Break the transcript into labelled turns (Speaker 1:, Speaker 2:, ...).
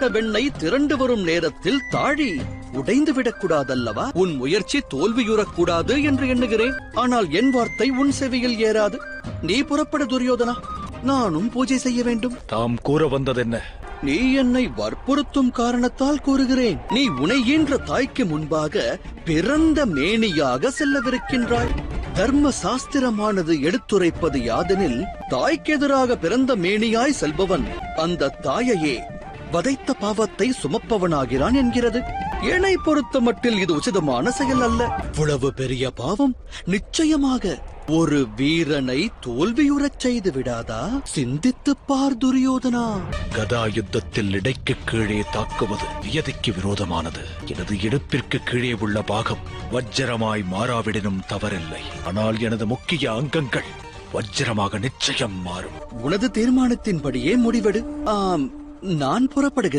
Speaker 1: காய்ச்சப்பட்ட வெண்ணெய் திரண்டு வரும் நேரத்தில் தாழி உடைந்து விடக்கூடாதல்லவா? உன் முயற்சி தோல்வியுறக் கூடாது என்று எண்ணுகிறேன். ஆனால் என் வார்த்தை உன் செவியில் ஏறாது. நீ புறப்பட துரியோதனா. நானும் பூஜை செய்ய வேண்டும்.
Speaker 2: தாம் கூற வந்ததென்ன?
Speaker 1: நீ என்னை வற்புறுத்தும் காரணத்தால் கூறுகிறேன். நீ உனை ஈன்ற தாய்க்கு முன்பாக பிறந்த மேனியாக செல்லவிருக்கின்றாய். தர்ம சாஸ்திரமானது எடுத்துரைப்பது யாதெனில் தாய்க்கு எதிராக பிறந்த மேனியாய் செல்பவன் அந்த தாயையே வதைத்த பாவத்தை சுமப்பவனாகிறான் என்கிறது. என்னை பொறுத்த மட்டில் இது உச்சிதமான செயல் அல்ல. இவ்வளவு பெரிய பாவம் நிச்சயமாக ஒரு வீரனை தோல்வியுறச் செய்து விடாதா? சிந்தித்துப் பார் துரியோதனா.
Speaker 2: கதா யுத்தத்தில் இடைக்கு கீழே தாக்குவது நியதிக்கு விரோதமானது. எனது இடுப்பிற்கு கீழே உள்ள பாகம் வஜ்ரமாய் மாறாவிடனும் தவறில்லை. ஆனால் எனது முக்கிய அங்கங்கள் வஜ்ரமாக நிச்சயம் மாறும்.
Speaker 1: உனது தீர்மானத்தின்படியே முடிவெடு. ஆம். நான் புறப்படுகிறேன்.